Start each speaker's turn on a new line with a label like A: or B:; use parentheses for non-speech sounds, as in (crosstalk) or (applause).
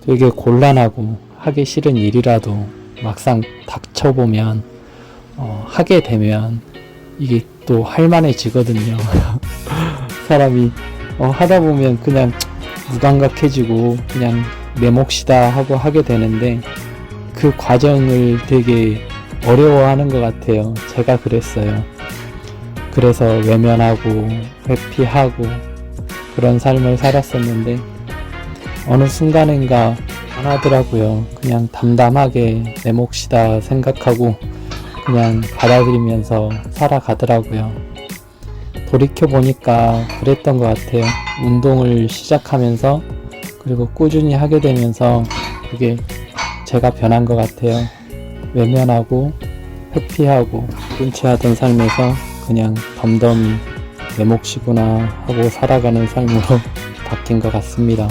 A: 되게 곤란하고 하기 싫은 일이라도 막상 닥쳐보면 어, 하게 되면 이게 또 할만해지거든요. (laughs) 사람이 어, 하다 보면 그냥 무감각해지고 그냥 내 몫이다 하고 하게 되는데 그 과정을 되게 어려워하는 것 같아요. 제가 그랬어요. 그래서 외면하고 회피하고 그런 삶을 살았었는데 어느 순간인가 안 하더라고요. 그냥 담담하게 내 몫이다 생각하고 그냥 받아들이면서 살아가더라고요. 돌이켜보니까 그랬던 것 같아요. 운동을 시작하면서 그리고 꾸준히 하게 되면서 그게 제가 변한 것 같아요. 외면하고 회피하고 눈치하던 삶에서 그냥 덤덤히 내 몫이구나 하고 살아가는 삶으로 (laughs) 바뀐 것 같습니다.